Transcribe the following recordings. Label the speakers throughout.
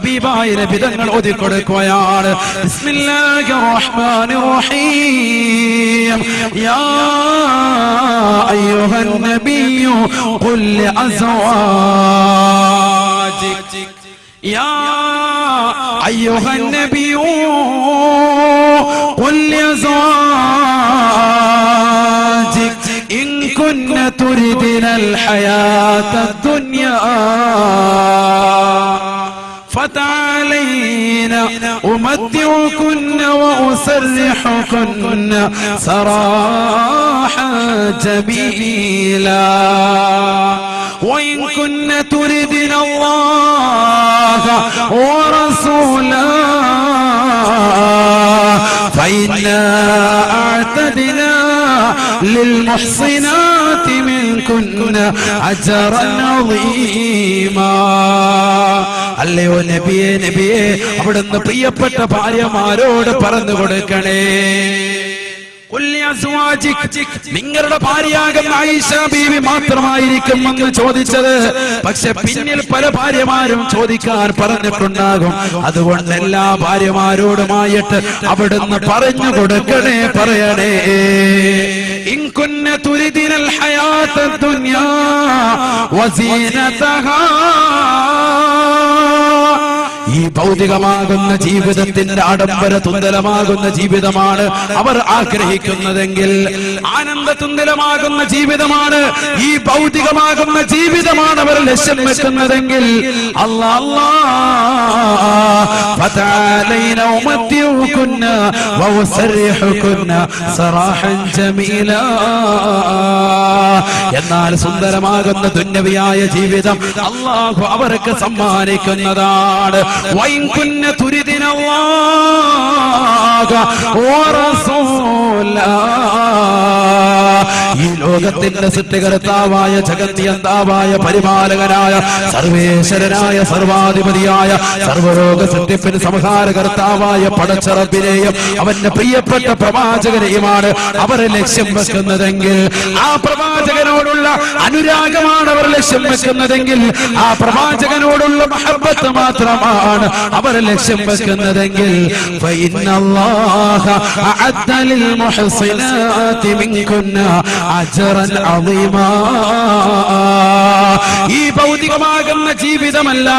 Speaker 1: ഹബീബായ നബിതങ്ങൾ ഓതി കൊടുക്കുകയാണ് ബിസ്മില്ലാഹിർ റഹ്മാനിർ റഹീം യാ അയ്യുഹൻ നബിയ്യു ഖുൽ لأزواجك يا أيها النبي قل لأزواجك إن كن تردن الحياة الدنيا فتعالين أمتعكن وأسرحكن سراحا جميلا. وإن كن تردن الله ورسوله فإنا أعتدنا للمحصنات منكن أجرا عظيما അല്ലയോ നബിയെ നബിയെ അവിടുന്ന് പ്രിയപ്പെട്ട ഭാര്യമാരോട് പറഞ്ഞു കൊടുക്കണേ കുല്ലി അസ്വാജിക്. നിങ്ങളുടെ ഭാര്യയാകുന്ന ആയിഷ ബീവി മാത്രമായിരിക്കും എന്ന് ചോദിച്ചത്. പക്ഷെ പിന്നിൽ പല ഭാര്യമാരും ചോദിക്കാൻ പറഞ്ഞിട്ടുണ്ടാകും. അതുകൊണ്ട് എല്ലാ ഭാര്യമാരോടുമായിട്ട് അവിടുന്ന് പറഞ്ഞു കൊടുക്കണേ പറയണേ. ഇൻകുന്ന തുരിദിനൽ ഹയാത്ത ദുനിയാ വസീനതഹാ ഈ ഭൗതികമാകുന്ന ജീവിതത്തിന്റെ ആഡംബര തുന്തലമാകുന്ന ജീവിതമാണ് അവർ ആഗ്രഹിക്കുന്നതെങ്കിൽ ആനന്ദ തുന്തലമാകുന്ന ജീവിതമാണ്. ഈ ഭൗതികമാകുന്ന ജീവിതമാണ് അവർ ലക്ഷ്യം വെക്കുന്നതെങ്കിൽ എന്നാൽ സുന്ദരമാകുന്ന ദുന്യവിയായ ജീവിതം അള്ളാഹു അവർക്ക് സമ്മാനിക്കുന്നതാണ്. വൈകുന്ന ഈ ലോകത്തിന്റെ സൃഷ്ടികർത്താവായ ജഗന്തിയന്താവായ പരിപാലകനായ സർവേശ്വരനായ സർവാധിപതിയായ സർവരോഗ സത്യപ്പിന് സംഹാരകർത്താവായ പടച്ചറപ്പിനെയും അവന്റെ പ്രിയപ്പെട്ട പ്രവാചകനെയുമാണ് അവരെ ലക്ഷ്യം വെക്കുന്നതെങ്കിൽ ആ പ്രവാചകനോടുള്ള അനുരാഗമാണ് അവർ ലക്ഷ്യം വെക്കുന്നതെങ്കിൽ ആ പ്രവാചകനോടുള്ള മഹബത്ത് മാത്രമാണ് അവർ ലക്ഷ്യം വെക്കുന്നതെങ്കിൽ ഈ ഭൗതികമാകുന്ന ജീവിതമല്ല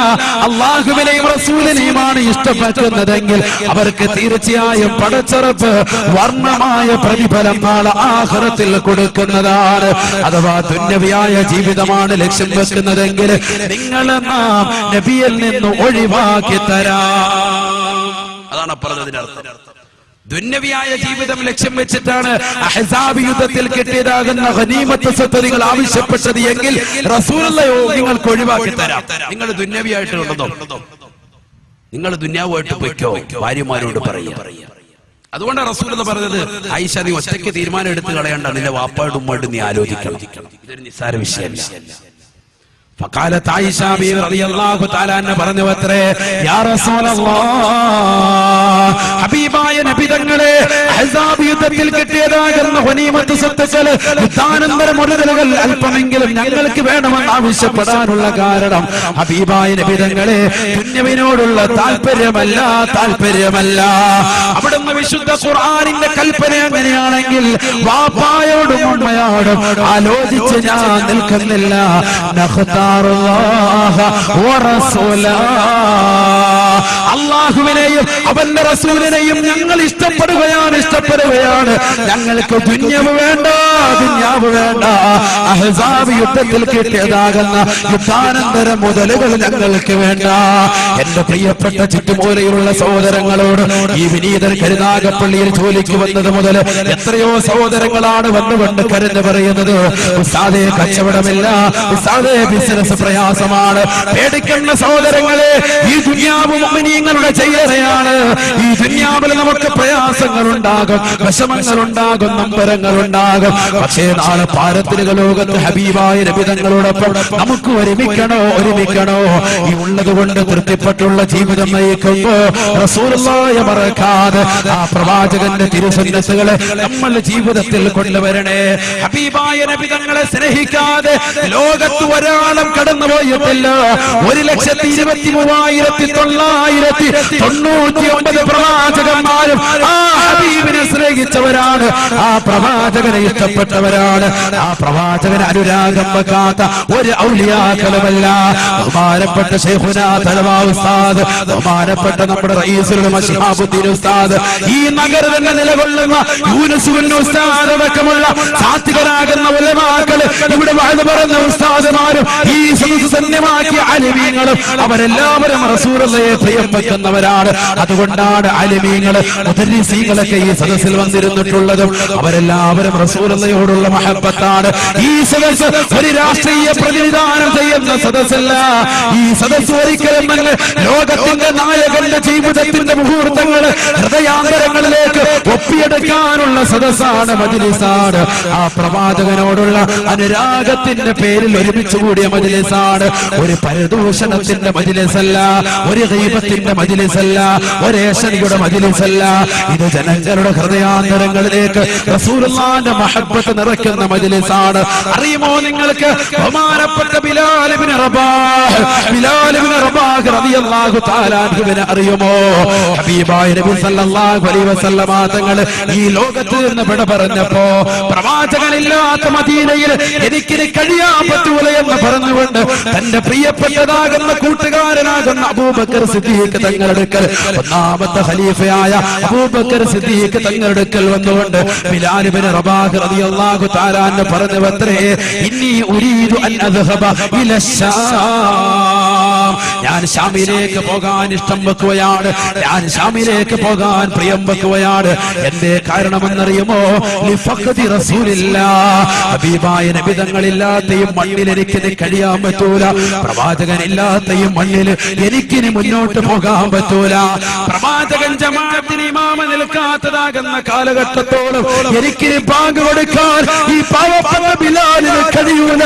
Speaker 1: അള്ളാഹുവിനെയും റസൂലിനെയുമാണ് ഇഷ്ടപ്പെടുന്നതെങ്കിൽ അവർക്ക് തീർച്ചയായും പടച്ചെറുപ്പ് വർണമായ പ്രതിഫലം നാളെ ആഹ്റത്തിൽ കൊടുക്കുന്നതാണ്. അഥവാ തുന്നവിയായ ജീവിതമാണ് ലക്ഷ്യം വെക്കുന്നതെങ്കിൽ നിങ്ങൾ നാം നബിയിൽ നിന്ന് ഒഴിവാക്കി തരാം. അതാണ് പറഞ്ഞതിന്റെ അർത്ഥം. ദുന്യവിയായ ജീവിതം ലക്ഷ്യം വെച്ചിട്ടാണ് അഹ്സാബ് യുദ്ധത്തിൽ കിട്ടിയതാകുന്ന ഹനീമത്ത് സ്വത്ത് നിങ്ങൾ ആവശ്യപ്പെട്ടത് എങ്കിൽ റസൂലയോ നിങ്ങൾക്ക് ഒഴിവാക്കി തരാം. നിങ്ങൾ ദുന്യവിയായിട്ട് നിങ്ങൾ ദുന്യാവുമായിട്ട് പൊയ്ക്കോ? ഭാര്യമാരോട് പറയുക. അതുകൊണ്ടാണ് റസൂൽ പറഞ്ഞത് ഐഷ നീ ഒറ്റയ്ക്ക് തീരുമാനം എടുത്ത് കളയേണ്ട. നിന്റെ വാപ്പാടും ഉമ്മാടും നീ ആലോചിക്കണം. ഇതൊരു നിസ്സാര വിഷയമല്ല. فقالت عائشة بي رضي الله تعالى عنها പറഞ്ഞു അത്രേ യാ റസൂലല്ലാഹ് ഹബീബായ നബി തങ്ങളെ അഹ്സാബ് യുദ്ധത്തിൽ കിട്ടിയതാകുന്ന ഗനീമത്ത് സ്വത്തുക്കൾ യുദ്ധാനന്തര മുതലുകൾ അല്പമെങ്കിലും ഞങ്ങൾക്ക് വേണമെന്ന് ആവശ്യപ്പെടാനുള്ള കാരണം ഹബീബായ നബി തങ്ങളെ പുണ്യവിനോടുള്ള താല്പര്യമല്ല താല്പര്യമല്ല അവിടുന്ന് വിശുദ്ധ ഖുർആനിന്റെ കൽപ്പന അങ്ങനെയാണെങ്കിൽ വാപ്പായോടും ഉമ്മയോടും ആലോചിച്ച് ഞാൻ നിൽക്കുന്നില്ല നഖ്താറുല്ലാഹ വറസൂലാ. അള്ളാഹുവിനെയും അവന്റെ റസൂലിനെയും ഞങ്ങൾ ഇഷ്ടപ്പെടുകയാണ് ഇഷ്ടപ്പെടുകയാണ്. ഞങ്ങൾക്ക് ദുന്യവ് വേണ്ട ദുന്യാവ് വേണ്ട. അഹസാബ് യുദ്ധത്തിൽ കിട്ടിയതാകുന്ന യുദ്ധാനന്തര മുതലുകൾ ഞങ്ങൾക്ക് വേണ്ട. എന്റെ പ്രിയപ്പെട്ട ചുറ്റുമൂലയിലുള്ള സഹോദരങ്ങളോട് ഈ വിനീതൻ കരുനാഗപ്പള്ളിയിൽ ജോലിക്ക് വന്നത് മുതൽ എത്രയോ സഹോദരങ്ങളാണ് വന്നുകൊണ്ട് കരുന്ന് പറയുന്നത്. ഉസ്താദേ കച്ചവടമില്ല. ഉസ്താദേ ബിസിനസ് പ്രയാസമാണ്. പേടിക്കുന്ന സഹോദരങ്ങളെ ഈ ദുനിയാവ് മുഅ്മിനീങ്ങളുടെ ചെയ്യറയാണ്. ഈ ദുന്യാവിൽ നമുക്ക് പ്രയാസങ്ങൾ ഉണ്ടാകും വിഷമങ്ങൾ ഉണ്ടാകും നമ്പരങ്ങൾ ഉണ്ടാകും പക്ഷേ നാളെ പാരത്രിക ലോകത്ത് ഹബീബായ രബിതങ്ങളോടൊപ്പം നമുക്ക് ഒരുമിക്കണോ? ഒരുമിക്കണോ? ഈ ഉള്ളത് കൊണ്ട് തൃപ്തിപ്പെട്ടുള്ള ജീവിതം നയിക്കുമ്പോ റസൂലായ മറക്കാതെ ആ പ്രവാചകന്റെ തിരുസന്നസുകളെ നമ്മൾ ജീവിതത്തിൽ കൊണ്ടുവരണേ. ഹബീബായ നബിതങ്ങളെ സ്നേഹിക്കാതെ ലോകത്ത് ഒരാളും കടന്നു പോയിട്ടില്ല ഒരു ലക്ഷത്തി ഇരുപത്തി മൂവായിരത്തി തൊള്ളായിരത്തി തൊണ്ണൂറ്റി ഒമ്പത് പ്രവാചകന്മാരും ആ ഹബീബിനെ സ്നേഹിച്ചവരാണ്. ആ പ്രവാചകനെ ഇഷ്ടപ്പെട്ടവരാണ്. ആ പ്രവാചകന് അനുരാഗം വെക്കാത്ത ഒരു ഔലിയാക്കലമല്ല. ബഹുമാനപ്പെട്ട ഉസ്താദ് ബഹുമാനപ്പെട്ട നമ്മുടെ ഉസ്താദ് ഈ നഗരം തന്നെ നിലകൊള്ളുന്ന യൂനുസുൽ ഉസ്താദ് അടക്കമുള്ള സാത്വികരാകുന്ന ഉലമാക്കൾ ഇവിടെ വാഴ്ന്നു പറഞ്ഞ ഉസ്താദുമാരും സന്യമാക്കിയ അലിമീങ്ങളും അവരെല്ലാവരും റസൂലയെ പ്രിയം അതുകൊണ്ടാണ് അലിമീങ്ങൾ മുദരീസീങ്ങളൊക്കെ ഈ സദസ്സിൽ വന്നിരുന്നിട്ടുള്ളതും അവരെല്ലാവരും റസൂലയോടുള്ള മഹബത്താണ്. ഈ സദസ്സ് ഒരു രാഷ്ട്രീയ പ്രതിനിധാനം ചെയ്യുന്ന സദസ്സല്ല. ഈ സദസ്സ് ഒരിക്കലും ലോകത്തിന്റെ നായകന്റെ ജീവിതത്തിന്റെ മുഹൂർത്തങ്ങൾ ഹൃദയാന്തരങ്ങളിലേക്ക് ഒപ്പിയെടുക്കാനുള്ള സദസ്സാണ് മജിലിസാണ്. ആ പ്രവാചകനോടുള്ള അനുരാഗത്തിന്റെ പേരിൽ ഒരുമിച്ച് കൂടിയ മജിലിസാണ്. ഒരു പരദൂഷണത്തിന്റെ മജിലിസല്ല ഒരു ദൈവത്തിന്റെ മജിലിസല്ല ഒരേശനിയുടെ മജിലിസല്ല. ഇത് ജനങ്ങളുടെ ഹൃദയാന്തരങ്ങളിലേക്ക് റസൂലുള്ളാന്റെ മഹബത്ത് നിറയ്ക്കുന്ന മജിലിസാണ്. അറിയുമോ നിങ്ങൾക്ക്? ബഹുമാനപ്പെട്ട ബിലാലിബിന് റബാഹ് ബിലാലിബിന് റബാഹ് തആല അറിയുമോ? ഹബീബായ നബി സല്ലല്ലാഹു അലൈഹി വസല്ലമ ഈ ലോകത്ത് നിന്ന് വിട പറഞ്ഞപ്പോ പ്രവാചകനില്ലാത്ത മദീനയിൽ എനിക്കിനി കഴിയാൻ പറ്റൂല എന്ന് പറഞ്ഞുകൊണ്ട് തന്റെ പ്രിയപ്പെട്ടതാകുന്ന കൂട്ടുകാരനാകുന്ന അബൂബക്കർ സിദ്ദീഖ് തങ്ങളെടുക്കൽ ഒന്നാമത്തെ ഖലീഫയായ അബൂബക്കർ സിദ്ദീഖ് തങ്ങളെടുക്കൽ വന്നുകൊണ്ട് ബിലാലിബിന് റബാഹ് റളിയല്ലാഹു തആല എന്ന് പറഞ്ഞു അത്രേ ഇന്നി ഉരീദു അൻ അദ്ഹബ ഇല ഞാൻ ഷാമിലേക്ക് പോകാൻ ഇഷ്ടം വെക്കുകയാണ് ഞാൻ ഷാമിലേക്ക് പോകാൻ പ്രിയം വെക്കുകയാണ്. എന്റെ കാരണമെന്നറിയുമോ റസൂലില്ലാ. ഹബീബായ നബിതങ്ങളില്ലാത്തയും മണ്ണിൽ എനിക്കിന് കഴിയാൻ പറ്റൂല. പ്രവാചകനില്ലാത്തയും മണ്ണിൽ എനിക്ക് മുന്നോട്ട് പോകാൻ പറ്റൂല. പ്രവാചകൻ ജമാഅത്തിന് ഇമാമ നിൽക്കാത്തതാകുന്ന കാലഘട്ടത്തോളം എനിക്ക് പാങ്ക് കൊടുക്കാൻ ഈ പാവപ്പെട്ട ബിലാലിന് കഴിയൂല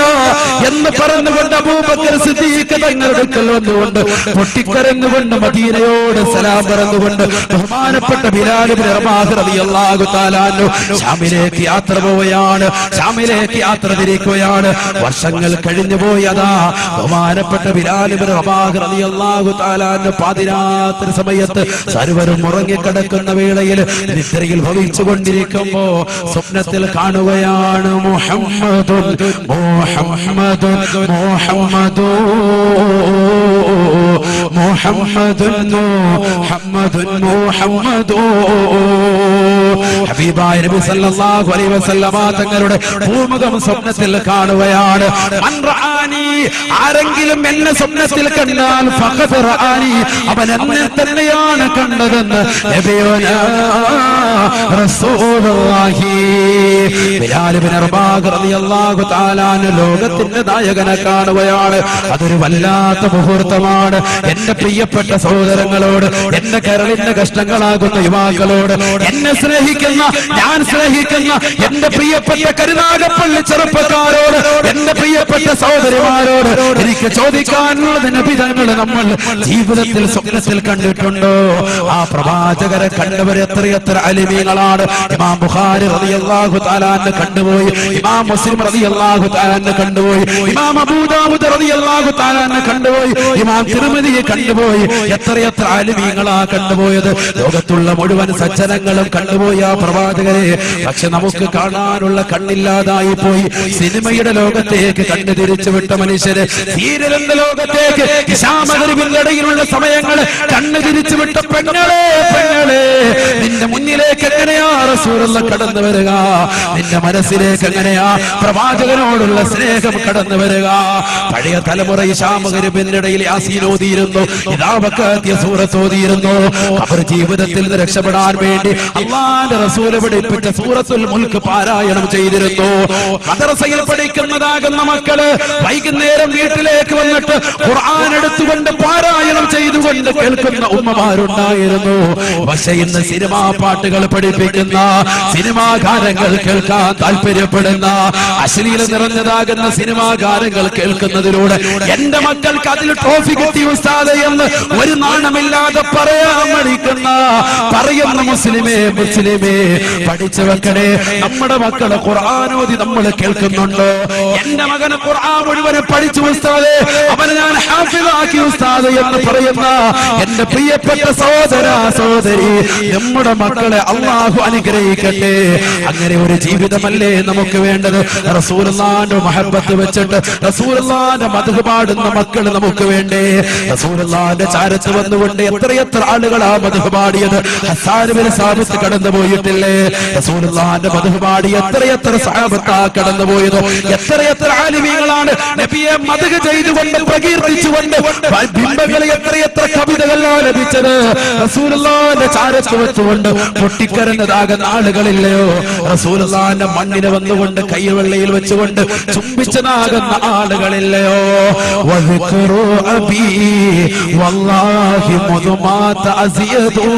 Speaker 1: എന്ന് പറഞ്ഞുകൊണ്ട് അബൂബക്കർ സിദ്ദീഖ് തങ്ങളുടെ വന്നുകൊണ്ട് പൊട്ടിക്കരഞ്ഞുകൊണ്ട് മദീനയോട് സലാം പറഞ്ഞുകൊണ്ട് ബഹുമാനപ്പെട്ട ബിലാലിന് റബാഹ് റളിയല്ലാഹു തആല അൻഹു ഷാമിലേക്ക് യാത്ര പോവുകയാണ്. ഷാമിലേക്ക് യാത്ര തിരിക്കുകയാണ്. വർഷങ്ങൾ കഴിഞ്ഞു പോയതാ. ബഹുമാനപ്പെട്ട ബിലാൽ ഇബ്നു റബാഹ് റളിയല്ലാഹു പാതിരാത്രി സമയത്ത് സർവരും ഉറങ്ങിക്കിടക്കുന്ന വേളയിൽ നിദ്രയിൽ ഭവിച്ചു കൊണ്ടിരിക്കുമ്പോ സ്വപ്നത്തിൽ കാണുകയാണ് മുഹമ്മദോ മുഹമ്മദോ. ഹബീബായ നബി സല്ലല്ലാഹു അലൈഹി വസല്ലമ തങ്ങളുടെ ഭൂമുഖം സ്വപ്നത്തിൽ കാണുകയാണ്. ആരെങ്കിലും എന്നെ സ്വപ്നത്തിൽ കണ്ടാൽ ഫഖദ് റാനി അവൻ എന്നെ തന്നെയാണ് കണ്ടതെന്ന് നബിയുനാ റസൂലുള്ളാഹി. ബിലാൽ ബിൻ റബാഹ് റളിയല്ലാഹു തആല ലോകത്തിന്റെ നായകനെ കാണുകയാണ്. അതൊരു വല്ലാത്ത മുഹൂർത്തമാണ്. എന്റെ പ്രിയപ്പെട്ട സഹോദരങ്ങളോട് എന്റെ കരളിന്റെ കഷ്ടങ്ങളാകുന്ന യുവാക്കളോട് എന്നെ സ്നേഹിക്കുന്ന ഞാൻ സ്നേഹിക്കുന്ന എന്റെ പ്രിയപ്പെട്ട കരുനാഗപ്പള്ളി ചെറുപ്പക്കാരോട് എന്റെ പ്രിയപ്പെട്ട സഹോദരിമാരോട് എനിക്ക് ചോദിക്കാനുള്ളത് നബിതങ്ങൾ നമ്മൾ ജീവിതത്തിൽ സ്വപ്നത്തിൽ കണ്ടിട്ടുണ്ടോ? ആ പ്രവാചകരെ കണ്ടവർ എത്രയെത്ര അലിമീങ്ങളാണ്. ഇമാം ബുഖാരി റളിയല്ലാഹു തആലാനെ കണ്ടുപോയി. ഇമാം മുസ്ലിം റളിയല്ലാഹു തആലാനെ കണ്ടുപോയി. ഇമാം അബൂദാവൂദ് റളിയല്ലാഹു തആലാനെ കണ്ടുപോയി. ഇമാം തിരുമതിയെ കണ്ടുപോയി. എത്രയെത്ര അലിമീങ്ങളാ കണ്ടുപോയത്. ലോകത്തുള്ള മുഴുവൻ സജ്ജനങ്ങളും കണ്ടുപോയി ആ പ്രവാചകരെ പക്ഷെ നമുക്ക് കാണാനുള്ള കണ്ണില്ലാതായി പോയി. സിനിമയുടെ ലോകത്തേക്ക് കണ്ണു തിരിച്ചു വിട്ട മനുഷ്യര്. സീരിയലിന്റെ ലോകത്തേക്ക് ഇടയിലുള്ള സമയങ്ങൾ കണ്ണു തിരിച്ചു വിട്ട പെങ്ങളെ പെങ്ങളെ. നിന്റെ മുന്നിലേക്ക് എങ്ങനെയാ റസൂലുള്ള കടന്നു വരിക? നിന്റെ മനസ്സിലേക്ക് എങ്ങനെയാ പ്രവാചകനോടുള്ള സ്നേഹം കടന്നു വരിക? പഴയ തലമുറ ഇഷാമകരിബിന്റെ ആസീനോതിയിരുന്നു ഇതാവക്കാത്തിയ സൂറത്ത് ഓതിയിരുന്നു. അവർ ജീവിതത്തിൽ നിന്ന് രക്ഷപ്പെടാൻ വേണ്ടി അള്ളാന്റെ റസൂൽ പഠിപ്പിച്ച സൂറത്തുൽ മുൽക്ക് പാരായണം ചെയ്തിരുന്നു. മദ്രസയിൽ പഠിക്കുന്നതാകുന്ന മക്കൾ വൈകുന്നേരം വീട്ടിലേക്ക് വന്നിട്ട് ഖുർആൻ എടുത്തുകൊണ്ട് പാരായണം ചെയ്തുകൊണ്ട് കേൾക്കുന്ന ഉമ്മമാരുണ്ടായിരുന്നു. പക്ഷെ ഇന്ന് സിനിമാ പാട്ടുകൾ പഠിപ്പിക്കുന്ന സിനിമാ ഗാനങ്ങൾ കേൾക്കാൻ താല്പര്യപ്പെടുന്ന അശ്ലീല നിറഞ്ഞതാകുന്ന സിനിമാ ഗാനങ്ങൾ കേൾക്കുന്നതിലൂടെ എന്റെ മക്കൾക്ക് അതിൽ ട്രോഫി കിട്ടി ഉസ്താദ് എന്ന് ഒരു നാണമില്ലാതെ പറയാൻ മടിക്കുന്ന പറയുന്ന മുസ്ലിമേ മുസ്ലിമേ പഠിച്ചു വെക്കണേ. നമ്മുടെ മക്കളെ ഖുർആാനോദി നമ്മൾ കേൾക്കുന്നുണ്ടോ. എന്റെ മകന് ഖുർആൻ മുഴുവനെ പഠിച്ചു ഉസ്താദേ. അവനെ ഞാൻ ഹാഫിളാക്കി ഉസ്താദ് എന്ന് പറയുന്ന എന്റെ പ്രിയപ്പെട്ട സഹോദര സഹോദരി നമ്മുടെ മക്കളെ അള്ളാഹു അനുഗ്രഹിക്കട്ടെ. അങ്ങനെ ഒരു ജീവിതമല്ലേ നമുക്ക് വേണ്ടത്? റസൂലുള്ളാന്റെ മഹബത്ത് വെച്ചിട്ട് റസൂലുള്ളാന്റെ മധു പാടുന്ന മക്കൾ നമുക്ക് വേണ്ടേ? റസൂലുള്ളാന്റെ ചാരത്ത് വന്നുകൊണ്ട് എത്രയെത്ര ആളുകളാ മധു പാടിയത്? ഹസാനുവിന് സാബിത്ത് കടന്നു പോയിട്ടില്ലേ റസൂലുള്ളാഹിന്റെ മധുപാടി എത്രയെത്ര സഹാബത്താ കടന്നുപോയതോ എത്രയെത്ര ആലിമീങ്ങളാണ് നബിയെ മതക ചെയ്തുകൊണ്ട് പ്രകീർത്തിച്ചുകൊണ്ട് ബിംബങ്ങളെ എത്രയെത്ര കവിതകളാണ് ലഭിച്ചത്. റസൂലുള്ളാഹിന്റെ ചാരത്ത് വെച്ചുകൊണ്ട് പൊട്ടിക്കരഞ്ഞതാകുന്ന ആളുകളില്ലയോ? റസൂലുള്ളാഹിന്റെ മണ്ണിന് വന്നുകൊണ്ട് കൈവെള്ളയിൽ വെച്ചുകൊണ്ട് ചുംബിച്ചതാകുന്ന ആളുകളില്ലയോ? അബീ വല്ലാഹി മുതുമാ തഅസിയദൂ.